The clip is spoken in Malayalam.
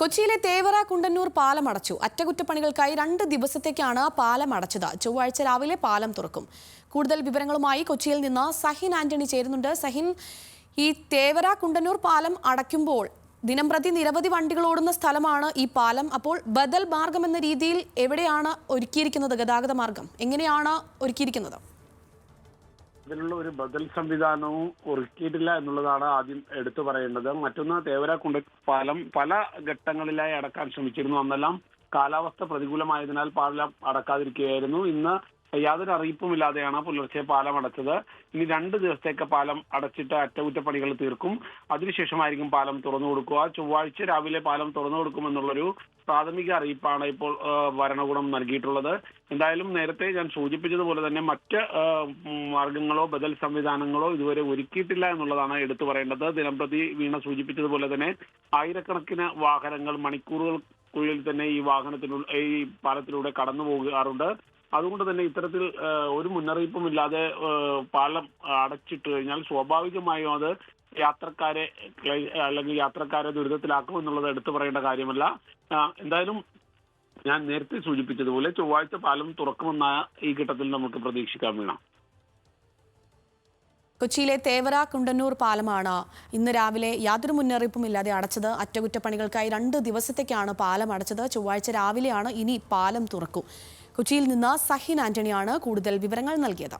കൊച്ചിയിലെ തേവറ കുണ്ടന്നൂർ പാലം അടച്ചു. അറ്റകുറ്റപ്പണികൾക്കായി രണ്ട് ദിവസത്തേക്കാണ് പാലം അടച്ചത്. ചൊവ്വാഴ്ച രാവിലെ പാലം തുറക്കും. കൂടുതൽ വിവരങ്ങളുമായി കൊച്ചിയിൽ നിന്ന് സഹിൻ ആന്റണി ചേരുന്നുണ്ട്. സഹിൻ ഈ തേവറ കുണ്ടന്നൂർ പാലം അടയ്ക്കുമ്പോൾ ദിനംപ്രതി നിരവധി വണ്ടികൾ ഓടുന്ന സ്ഥലമാണ് ഈ പാലം. അപ്പോൾ ബദൽ മാർഗം എന്ന രീതിയിൽ എവിടെയാണ് ഒരുക്കിയിരിക്കുന്നത് ഗതാഗത മാർഗം? എങ്ങനെയാണ് ഒരുക്കിയിരിക്കുന്നത്? അതിനുള്ള ഒരു ബദൽ സംവിധാനവും ഒരുക്കിയിട്ടില്ല എന്നുള്ളതാണ് ആദ്യം എടുത്തു പറയേണ്ടത്. മറ്റൊന്ന് തേവര കുണ്ട പാലം പല ഘട്ടങ്ങളിലായി അടക്കാൻ ശ്രമിച്ചിരുന്നു. അന്നെല്ലാം കാലാവസ്ഥ പ്രതികൂലമായതിനാൽ പാലം അടക്കാതിരിക്കുകയായിരുന്നു. ഇന്ന് യാതൊരു അറിയിപ്പുമില്ലാതെയാണ് പുലർച്ചെ പാലം അടച്ചത്. ഇനി രണ്ട് ദിവസത്തേക്ക് പാലം അടച്ചിട്ട് അറ്റകുറ്റപ്പണികൾ തീർക്കും. അതിനുശേഷമായിരിക്കും പാലം തുറന്നു കൊടുക്കുക. ചൊവ്വാഴ്ച രാവിലെ പാലം തുറന്നു കൊടുക്കുമെന്നുള്ളൊരു പ്രാഥമിക അറിയിപ്പാണ് ഇപ്പോൾ ഭരണകൂടം നൽകിയിട്ടുള്ളത്. എന്തായാലും നേരത്തെ ഞാൻ സൂചിപ്പിച്ചതുപോലെ തന്നെ മറ്റ് മാർഗങ്ങളോ ബദൽ സംവിധാനങ്ങളോ ഇതുവരെ ഒരുക്കിയിട്ടില്ല എന്നുള്ളതാണ് എടുത്തു പറയേണ്ടത്. ദിനംപ്രതി വീണ സൂചിപ്പിച്ചതുപോലെ തന്നെ ആയിരക്കണക്കിന് വാഹനങ്ങൾ മണിക്കൂറുകൾക്കുള്ളിൽ തന്നെ ഈ വാഹനത്തിനുള്ള ഈ പാലത്തിലൂടെ കടന്നു പോകാറുണ്ട് അതുകൊണ്ട് തന്നെ ഇത്തരത്തിൽ ഒരു മുന്നറിയിപ്പും ഇല്ലാതെ പാലം അടച്ചിട്ട് കഴിഞ്ഞാൽ സ്വാഭാവികമായും അത് യാത്രക്കാരെ അല്ലെങ്കിൽ യാത്രക്കാരെ ദുരിതത്തിലാക്കും എന്നുള്ളത് എടുത്തു പറയേണ്ട കാര്യമല്ല. എന്തായാലും ഞാൻ നേരത്തെ സൂചിപ്പിച്ചതുപോലെ ചൊവ്വാഴ്ച പാലം തുറക്കുമെന്ന ഈ ഘട്ടത്തിൽ നമുക്ക് പ്രതീക്ഷിക്കാൻ വേണം. കൊച്ചിയിലെ തേവര കുണ്ടന്നൂർ പാലമാണ് ഇന്ന് രാവിലെ യാതൊരു മുന്നറിയിപ്പും ഇല്ലാതെ അടച്ചത്. അറ്റകുറ്റപ്പണികൾക്കായി രണ്ട് ദിവസത്തേക്കാണ് പാലം അടച്ചത്. ചൊവ്വാഴ്ച രാവിലെയാണ് ഇനി പാലം തുറക്കൂ. കൊച്ചിയിൽ നിന്ന് സഹിൻ ആന്റണിയാണ് കൂടുതൽ വിവരങ്ങൾ നൽകിയത്